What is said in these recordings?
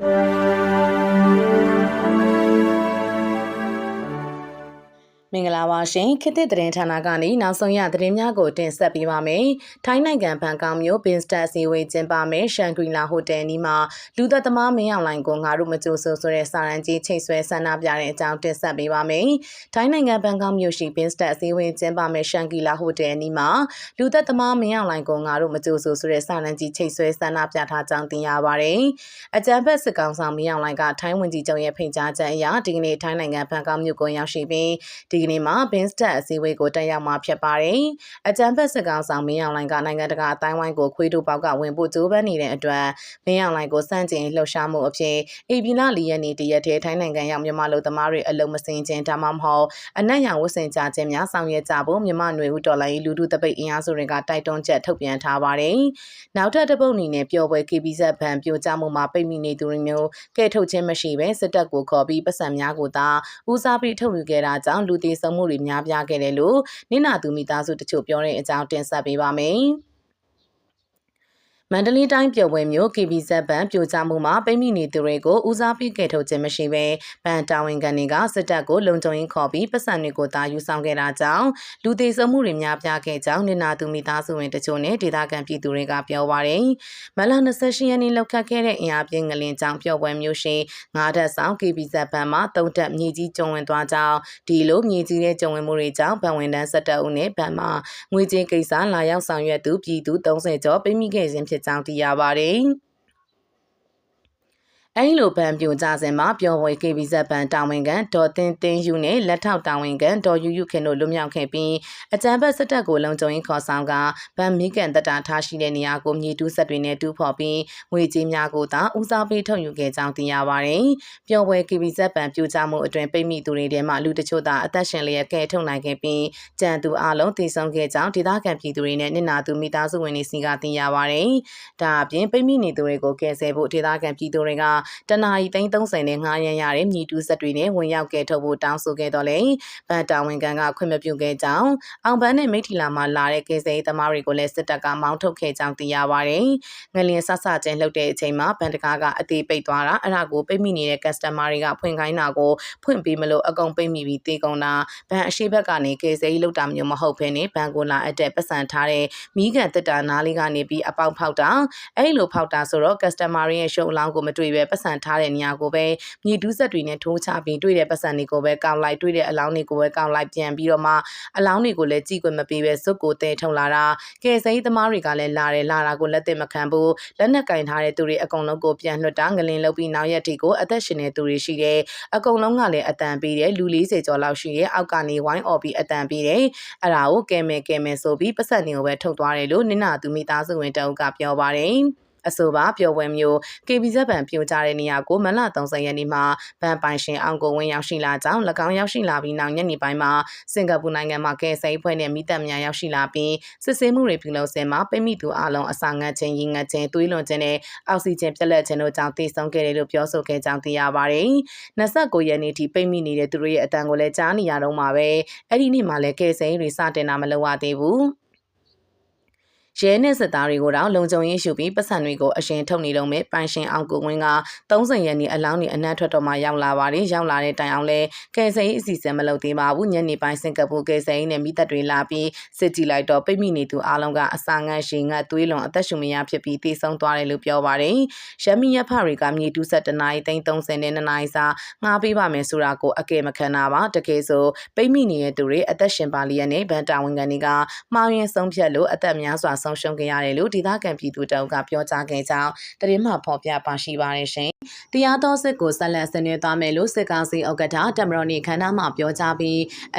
you မင်္ဂလာပါရှင်ခေတ်သစ်သတင်းဌာနကနေနောက်ဆုံးရသတင်းများကိုတင်ဆက်ပေးပါမယ်။ထိုင်းနိုင်ငံဘန်ကောက်မြို့ဘင်စတက်စီဝေးကျင်းပမယ်ရှန်ဂရီလာဟိုတယ်နီးမှာလူသက်သမားမင်းအောင်လိုင်ကိုငါတို့မကြိုဆိုဆိုတဲ့စာရန်ကြီးချိတ်ဆွဲဆန္ဒပြတဲ့အကြောင်းတင်ဆက်ပေးပါမယ်။ထိုင်းနိုင်ငံဘန်ကောက်မြို့ရှိဘင်စတက်စီဝေးကျင်းပမယ်ရှန်ဂရီလာဟိုတယ်နီးမှာလူသက်သမားမင်းအောင်လိုင်ကိုငါတို့မကြိုဆိုဆိုတဲ့စာရန်ကြီးချိတ်ဆွဲဆန္ဒပြထားကြောင်းသိရပါတယ်။အကြံဖက်စစ်ကောင်ဆောင်မင်းအောင်လိုင်ကထိုင်းဝန်ကြီးချုပ်ရဲ့ဖိတ်ကြားချက်အရဒီကနေ့ထိုင်းနိုင်ငံဘန်ကောက်မြို့ကိုရောက်ရှိပြီးဒီကနေ့မှာဘင်းစတက်အစည်းအဝေးကိုတက်ရောက်မှာဖြစ်ပါတယ်။အကြံဖက်စစ်ကောင်ဆောင်မင်းအောင်လိုင်ကနိုင်ငံတကာအတိုင်းဝိုင်းကိုခွေးတို့ပေါက်ကဝင်ဖို့ကြိုးပမ်းနေတဲ့အတွက်မင်းအောင်လိုင်ကိုစန့်ကျင်လှုပ်ရှားမှုအဖြစ်အေပီလာလီယက်နေတရက်ထဲထိုင်းနိုင်ငံရောက်မြန်မာလူသမားတွေအလုံးမစင်ခြင်းဒါမှမဟုတ်အနက်ရောင်ဝတ်ဆင်ကြခြင်းများဆောင်ရွက်ကြဖို့မြန်မာຫນွေဦးတော်လိုင်းလူထုတပိတ်အင်အားစုတွေကတိုက်တွန်းချက်ထုတ်ပြန်ထားပါတယ်။နောက်ထပ်တစ်ပုတ်အနေနဲ့ပျော်ပွဲ KBZ ဘန်ပြိုကျမှုမှာပိတ်မိနေသူတွေမျိုးကဲထုတ်ခြင်းမရှိဘဲစစ်တပ်ကိုခေါ်ပြီးပတ်စံများကိုသာဦးစားပေးထုတ်ယူခဲ့တာကြောင့်လူသေးဆုံးမှုတွေများပြားခဲ့တယ်လို့နင့်နာသူမိသားစုတချို့ပြောတဲ့အကြောင်းတင်ဆက်ပေးပါမယ်။ မန္တလေးတိုင်းပျော်ပွဲမျိုး KBZ ဘဏ်ပြိုကျမှုမှာပိတ်မိနေသူတွေကိုဦးစားပေးကယ်ထုတ်ခြင်းမရှိဘဲဘဏ်တာဝန်ခံတွေကစစ်တပ်ကိုလုံခြုံရေးခေါ်ပြီးပတ်စံတွေကိုသာယူဆောင်ခဲ့တာကြောင့်လူသေးဆုံးမှုတွေများပြားခဲ့ကြောင်းနေနာသူမိသားစုဝင်တချို့နဲ့ဒေသခံပြည်သူတွေကပြောပါရယ်မလ28ရက်နေ့လောက်ခတ်ခဲ့တဲ့အင်အားပြင်းငလင်ကြောင့်ပျော်ပွဲမျိုးရှိငါးဓာတ်ဆောင် KBZ ဘဏ်မှာတုံးတက်မြေကြီးကျုံဝင်သွားကြောင်းဒီလိုမြေကြီးတဲ့ကျုံဝင်မှုတွေကြောင့်ဘဏ်ဝန်ထမ်း17ဦးနဲ့ဘဏ်မှာငွေကြေးကိစ္စလာရောက်ဆောင်ရွက်သူပြည်သူ30ကျော်ပိတ်မိခဲ့ခြင်းဖြစ်ကြောင်းသိရပါတယ်။ အဲဒီလိုဗန်ပြိုကြစဉ်မှာပျော်ဝေ KBZ ဗန်တာဝန်ခံဒေါ်တင်တင်ယူနဲ့လက်ထောက်တာဝန်ခံဒေါ်ယူယူခင်တို့လွတ်မြောက်ခဲ့ပြီးအကြံဖက်စစ်တပ်ကိုလုံခြုံရေးခေါ်ဆောင်ကဗန်မီကန်တက်တာထားရှိတဲ့နေရာကိုမြေတူးဆက်တွေနဲ့တူးဖော်ပြီးငွေကြေးများကိုသာဦးစားပေးထုတ်ယူခဲ့ကြောင်းသိရပါတယ်။ပျော်ဝေ KBZ ဗန်ပြိုကြမှုအတွင်ပိတ်မိသူတွေထဲမှလူတချို့သာအသက်ရှင်လျက်ကဲထုတ်နိုင်ခဲ့ပြီးကြံသူအလုံးတည်ဆုံခဲ့ကြောင်းဒေသခံပြည်သူတွေနဲ့နစ်နာသူမိသားစုဝင်တွေစီကသိရပါတယ်။ဒါအပြင်ပိတ်မိနေသူတွေကိုကယ်ဆယ်ဖို့ဒေသခံပြည်သူတွေကတနာရီ330နဲ့ငှားရမ်းရတဲ့မြည်တူးဆက်တွေနဲ့ဝင်ရောက်ကဲထုတ်ဖို့တောင်းဆိုခဲ့တော့လေဗန်တာဝန်ခံကခွင့်မပြုခဲ့ကြောင်းအောင်ပန်းနဲ့မိထီလာမှာလာတဲ့ကယ်ဆယ်ရေးသမားတွေကိုလည်းစစ်တပ်ကမောင်းထုတ်ခဲ့ကြောင်းသိရပါတယ်။ငလျင်ဆဆကျင်းလှုပ်တဲ့အချိန်မှာဗန်တကားကအသေးပိတ်သွားတာအဲ့ဒါကိုပိတ်မိနေတဲ့ customer တွေကဖွင့်ခိုင်းတာကိုဖွင့်ပေးမလို့အကုန်ပိတ်မိပြီးတေကုန်တာဗန်အရှိဘက်ကနေကယ်ဆယ်ရေးလုပ်တာမျိုးမဟုတ်ဘဲနဲ့ဗန်ကိုလာအပ်တဲ့ပတ်စံထားတဲ့မိကန်တက်တာနားလေးကနေပြီးအပေါက်ဖောက်တာအဲ့လိုဖောက်တာဆိုတော့ customer ရဲ့ရှုံအလောင်းကိုမတွေ့ပဲပတ်စံထားတဲ့နေရာကိုပဲမြေဒူးဆက်တွေနဲ့ထိုးချပြီးတွေ့တဲ့ပတ်စံတွေကိုပဲကောက်လိုက်တွေ့တဲ့အလောင်းတွေကိုပဲကောက်လိုက်ပြန်ပြီးတော့မှအလောင်းတွေကိုလည်းကြည့်ခွင့်မပေးပဲစုပ်ကိုတဲထုံလာတာကဲစိသမားတွေကလည်းလာတယ်လာတာကိုလက်သက်မခံဘူးလက်နက်ကင်ထားတဲ့သူတွေအကုန်လုံးကိုပြန်လွှတ်တာငလင်လုပ်ပြီးနောက်ရက်ထိကိုအသက်ရှင်နေသူတွေရှိတယ်အကုန်လုံးကလည်းအတန်ပေးတယ်လူ40ကျော်လောက်ရှိရဲ့အောက်ကနေဝိုင်းអော်ပြီးအတန်ပေးတယ်အဲ့ဒါကိုကဲမဲကဲမဲဆိုပြီးပတ်စံတွေကိုပဲထုတ်သွားတယ်လို့နင်နာသူမိသားစုဝင်တအုပ်ကပြောပါတယ် အဆိုပါပျော်ပွဲမျိုး KBZ ဘဏ်ပြိုကျတဲ့နေရာကိုမလ30ရက်နေ့မှာဘဏ်ပိုင်ရှင်အောင်ကိုဝင်းရောက်ရှိလာကြောင်း၎င်းရောက်ရှိလာပြီးနောက်ညနေပိုင်းမှာစင်ကာပူနိုင်ငံမှာကဲဆဲဖွဲ့နဲ့မိသက်များရောက်ရှိလာပြီးစစ်ဆေးမှုတွေပြုလုပ်ဆဲမှာပိမိသူအလုံးအစာငတ်ခြင်းရင်ငတ်ခြင်းသွေးလွန်ခြင်းနဲ့အောက်ဆီဂျင်ပြတ်လက်ခြင်းတို့ကြောင့်သေဆုံးခဲ့တယ်လို့ပြောဆိုခဲ့ကြောင်းသိရပါတယ်။29ရက်နေ့ထိပိမိနေတဲ့သူတို့ရဲ့အတန်ကိုလည်းကြားနေရတော့မှာပဲအဲ့ဒီနေ့မှာလည်းကဲဆဲတွေစတင်တာမလုပ်ရသေးဘူး။ ရဲနဲ့စစ်သားတွေကိုတော့လုံခြုံရေးရှုပြီးပတ်စံတွေကိုအရင်ထုတ်နေတော့မဲ့ပိုင်ရှင်အောင်ကိုဝင်းက30ရက်နေ့အလောင်းနေအနက်ထွက်တော့မှရောက်လာပါတယ်ရောက်လာတဲ့တိုင်အောင်လဲကယ်ဆယ်ရေးအစီအစဉ်မလုပ်သေးပါဘူးညနေပိုင်းစင်ကာပူကယ်ဆယ်ရေးနဲ့မိသက်တွေလာပြီးစစ်ကြည့်လိုက်တော့ပိတ်မိနေသူအားလုံးကအစာငတ်ရှင်ငတ်သွေးလွန်အသက်ရှူမရဖြစ်ပြီးတေဆုံးသွားတယ်လို့ပြောပါတယ်ရမီရဖတွေကမြေတူးဆက်တနာရီ330နဲ့2နာရီစာငှားပေးပါမယ်ဆိုတာကိုအကယ်မခံတာပါတကယ်ဆိုပိတ်မိနေတဲ့သူတွေအသက်ရှင်ပါလျက်နဲ့ဗန်တာဝန်ခံတွေကမှားယွင်းဆုံးဖြတ်လို့အသက်များစွာဆုံးရှုံးခဲ့ရတယ်လို့ဒေသခံပြည်သူတအုပ်ကပြောကြားခဲ့ကြောင်းတရင်မှဖော်ပြပါရှိပါတယ်ရှင်။တရားတော်စစ်ကိုဆက်လက်ဆင်နွှဲသွားမယ်လို့စစ်ကောင်စီဥက္ကဋ္ဌတမရော်နီခန္ဓာမှပြောကြားပြီး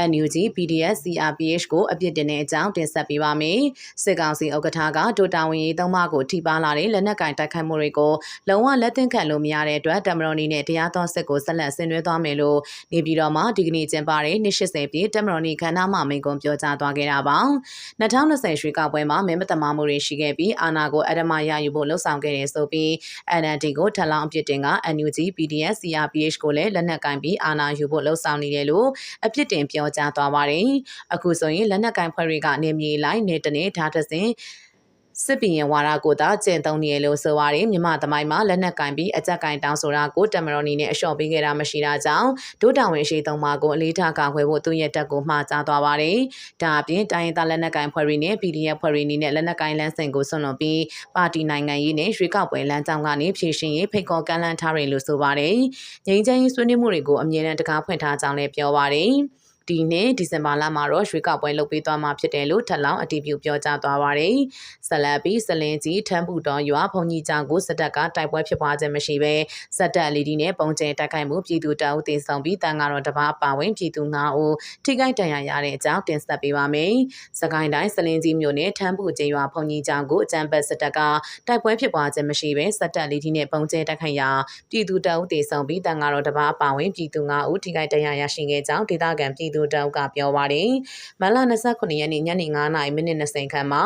NUG PDF CRPH ကိုအပြစ်တင်တဲ့အကြောင်းတင်ဆက်ပေးပါမယ်။စစ်ကောင်စီဥက္ကဋ္ဌကဒိုတာဝန်ရေးသုံးပါးကိုထိပါလာတဲ့လက်နက်ကင်တိုက်ခိုက်မှုတွေကိုလုံးဝလက်သင့်ခံလို့မရတဲ့အတွက်တမရော်နီနဲ့တရားတော်စစ်ကိုဆက်လက်ဆင်နွှဲသွားမယ်လို့နေပြည်တော်မှာဒီကနေ့ကျင်းပတဲ့နှစ်80ပြည့်တမရော်နီခန္ဓာမှမိန့်ခွန်းပြောကြားသွားခဲ့တာပါ။2020ရွှေကောက်ပွဲမှာမဲမတမာမှုတွေရှိခဲ့ပြီးအာဏာကိုအဓမ္မရယူဖို့လှုံ့ဆော်ခဲ့တယ်ဆိုပြီး NLD ကိုထပ်လောင်းအပြစ်တင်က NUG PDF CRPH ကိုလည်းလက်နက်ကင်ပြီးအာဏာယူဖို့လှုံ့ဆော်နေတယ်လို့အပြစ်တင်ပြောကြားသွားပါတယ်။အခုဆိုရင်လက်နက်ကင်ဖွဲ့တွေကနေမြေလိုက်နေတနေဓာတ်သစဉ် စစ်ပီရင်ဝါဒကိုသာကျင့်သုံးနေရလို့ဆိုပါတယ်မြမသမိုင်းမှာလက်နက်ကင်ပြီးအကြက်ကင်တောင်းဆိုတာကိုတမတော်နီနဲ့အလျှော့ပေးခဲ့တာမရှိတာကြောင့်ဒုတာဝန်ရှိသုံးပါကိုအလေးထားကာကွယ်ဖို့သူ့ရဲ့တက်ကိုမှာကြားသွားပါတယ်ဒါအပြင်တိုင်းရင်းသားလက်နက်ကင်ဖွဲ့တွေနဲ့ PDF ဖွဲ့တွေအနေနဲ့လက်နက်ကင်လမ်းစဉ်ကိုဆွန့်လွတ်ပြီးပါတီနိုင်ငံရေးနဲ့ရွေးကောက်ပွဲလမ်းကြောင်းကနေဖြည့်ရှင်ရေးဖိတ်ခေါ်ကမ်းလှမ်းထားတယ်လို့ဆိုပါတယ်ငြိမ်းချမ်းရေးဆွေးနွေးမှုတွေကိုအမြဲတမ်းတကားဖွင့်ထားကြောင်းလည်းပြောပါတယ် ဒီနှစ်ဒီဇင်ဘာလမှာတော့ရွှေကောက်ပွဲလုပ်ပေးသွားမှာဖြစ်တယ်လို့ထပ်လောင်းအတည်ပြုပြောကြားသွားပါတယ်။ဆက်လက်ပြီးစလင်ကြီးထမ်းပူတော်ရွာဖုန်ကြီးကျောင်းကိုစစ်တပ်ကတိုက်ပွဲဖြစ်ပွားခြင်းမရှိဘဲစက်တပ်လီဒီနဲ့ပုံကျဲတိုက်ခိုက်မှုပြည်သူတအုပ်တင်ဆောင်ပြီးတန်ကတော့တပါပါဝင်ပြည်သူ9ဦးထိခိုက်ဒဏ်ရာရတဲ့အကြောင်းတင်ဆက်ပေးပါမယ်။စကိုင်းတိုင်းစလင်ကြီးမြို့နယ်ထမ်းပူကျေးရွာဖုန်ကြီးကျောင်းကိုအကြံပတ်စစ်တပ်ကတိုက်ပွဲဖြစ်ပွားခြင်းမရှိဘဲစက်တပ်လီဒီနဲ့ပုံကျဲတိုက်ခိုက်ရာပြည်သူတအုပ်တင်ဆောင်ပြီးတန်ကတော့တပါပါဝင်ပြည်သူ9ဦးထိခိုက်ဒဏ်ရာရရှိခဲ့ကြောင်းဒေသခံပြည်သူတအုပ်ကပြောပါတယ်။မလ29ရက်နေ့ညနေ9:30မိနစ်20ခန့်မှာ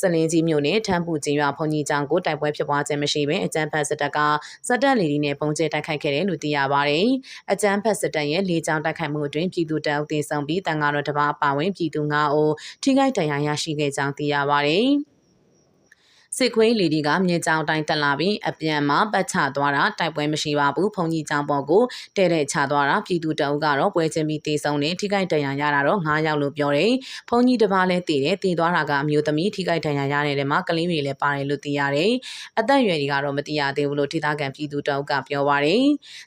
စလင်းကြီးမြို့နယ်ထမ်းပူကျင်းရွာဘုံကြီးကျောင်းကိုတိုက်ပွဲဖြစ်ပွားခြင်းမရှိဘဲအကြမ်းဖက်စစ်တပ်ကစက်တပ်လီဒီနဲ့ပုံကျဲတိုက်ခိုက်ခဲ့တယ်လို့သိရပါတယ်။အကြမ်းဖက်စစ်တပ်ရဲ့လေကြောင်းတိုက်ခိုက်မှုအတွင်းပြည်သူတအုပ်သေဆုံးပြီးတန်ဃာတော်တစ်ပါးပါဝင်ပြည်သူ9ဦးထိခိုက်ဒဏ်ရာရရှိခဲ့ကြောင်းသိရပါတယ်။ စစ်ခွေးလီဒီကမြင်းကြောင်တိုင်းတက်လာပြီးအပြန်မှာပတ်ချသွားတာတိုက်ပွဲမရှိပါဘူးဖုန်ကြီးကြောင်ပေါ်ကိုတဲ့တဲ့ချသွားတာပြည်သူတအုပ်ကတော့ပွဲချင်းပြီးတေဆုံးနေထိခိုက်ဒဏ်ရာရတာတော့9ယောက်လို့ပြောတယ်ဖုန်ကြီးတစ်ပါးလည်းတည်တယ်တည်သွားတာကအမျိုးသမီးထိခိုက်ဒဏ်ရာရတဲ့ထဲမှာကလေးတွေလည်းပါတယ်လို့သိရတယ်အသက်အရွယ်တွေကတော့မသိရသေးဘူးလို့ထိသားခံပြည်သူတအုပ်ကပြောပါတယ်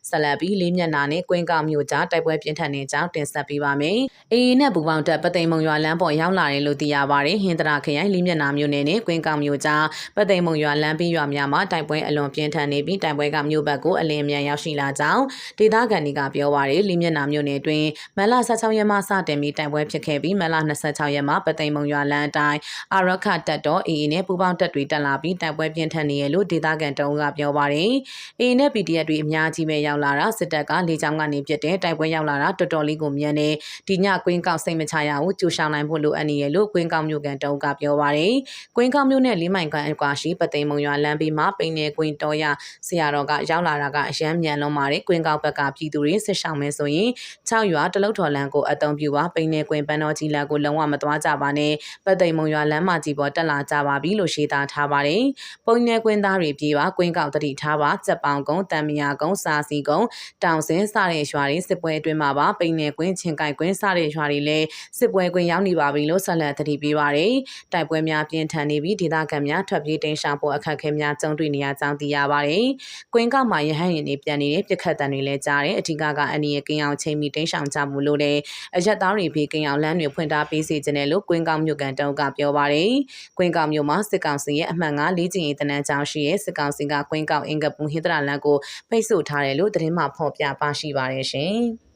ဆက်လက်ပြီးလေးမျက်နာနဲ့ကွင်းကောက်မျိုးကြားတိုက်ပွဲပြင်းထန်နေကြောင်းတင်ဆက်ပေးပါမယ်အေးနဲ့ဘူပေါင်းတက်ပသိမ်မုံရွာလမ်းပေါ်ရောက်လာတယ်လို့သိရပါတယ်ဟင်္ဒရာခရိုင်လေးမျက်နာမျိုးနယ်နဲ့ကွင်းကောက်မျိုးကြားပသိမ်မုံရွာလမ်းပြီးရွာများမှာတိုက်ပွဲအလွန်ပြင်းထန်နေပြီးတိုက်ပွဲကမြို့ဘက်ကိုအလင်းမြန်ရောက်ရှိလာကြောင်းဒေသခံတွေကပြောပါရယ်လီမျက်နှာမြို့နယ်တွင်မလ16ရက်မှစတင်ပြီးတိုက်ပွဲဖြစ်ခဲ့ပြီးမလ26ရက်မှာပသိမ်မုံရွာလမ်းအတိုင်းအာရခတက်တော် AA နဲ့ပူးပေါင်းတပ်တွေတက်လာပြီးတိုက်ပွဲပြင်းထန်နေရလို့ဒေသခံတုံးကပြောပါရယ် AA နဲ့ PDF တွေအများကြီးပဲရောက်လာတာစစ်တပ်ကလေကြောင်းကနေပြစ်တဲ့တိုက်ပွဲရောက်လာတာတော်တော်လေးကိုမြန်နေဒီညကွင်းကောက်စိတ်မချရဘူးကြိုရှောင်းနိုင်ဖို့လိုအပ်နေရလို့ကွင်းကောက်မြို့ကန်တုံးကပြောပါရယ်ကွင်းကောက်မြို့နဲ့လေးမိုင်ကန်အကွာရှိပသိမ်မုံရွာလမ်းဘေးမှာပိန်နေကွင်းတော်ရဆရာတော်ကရောက်လာတာကအရန်မြန်လုံးပါတယ်ကွင်းကောက်ဘက်ကပြည်သူတွေဆစ်ဆောင်မယ်ဆိုရင်6ရွာတလုတ်ထော်လန်ကိုအတုံပြပါပိန်နေကွင်းပန်းတော်ကြီးလမ်းကိုလုံးဝမသွားကြပါနဲ့ပသိမ်မုံရွာလမ်းမကြီးပေါ်တက်လာကြပါပြီလို့ရှင်းသားထားပါတယ်ပုံနေကွင်းသားတွေပြေးပါကွင်းကောက်တတိထားပါစက်ပောင်ကုန်းတံမယာကုန်းစာစီကုန်းတောင်စင်းစတဲ့ရွာတွေစစ်ပွဲအတွင်းမှာပါပိန်နေကွင်းချင်းကိုက်ကွင်းစတဲ့ရွာတွေလည်းစစ်ပွဲကွင်းရောက်နေပါပြီလို့ဆက်လက်တတိပေးပါတယ်တိုက်ပွဲများပြင်းထန်နေပြီးဒေသခံများထွက်ပြေးတိမ်းရှောင်ဖို့အခက်အခဲများကြုံတွေ့နေရကြောင်းသိရပါတယ်။ကွင်းကောက်မှာရဟန်းရင်တွေပြန်နေတဲ့ပြက်ခတ်တန်တွေလည်းကြားတယ်။အထူးကအန်ဒီရဲ့ကင်းအောင်ချိန်ပြီးတိမ်းရှောင်ကြမှုလို့လည်းအရက်သားတွေဖေးကင်းအောင်လမ်းတွေဖွင့်ထားပေးစီခြင်းနဲ့လို့ကွင်းကောက်မြို့ကန်တုံးကပြောပါတယ်။ကွင်းကောက်မြို့မှာစစ်ကောင်စီရဲ့အမှန်ကလေးကျင်ရေးတနန်းကြောင်းရှိရဲ့စစ်ကောင်စီကကွင်းကောက်အင်္ဂပူဟိဒရာလန်ကိုဖိတ်ဆို့ထားတယ်လို့သတင်းမှဖော်ပြပါရှိပါတယ်ရှင်။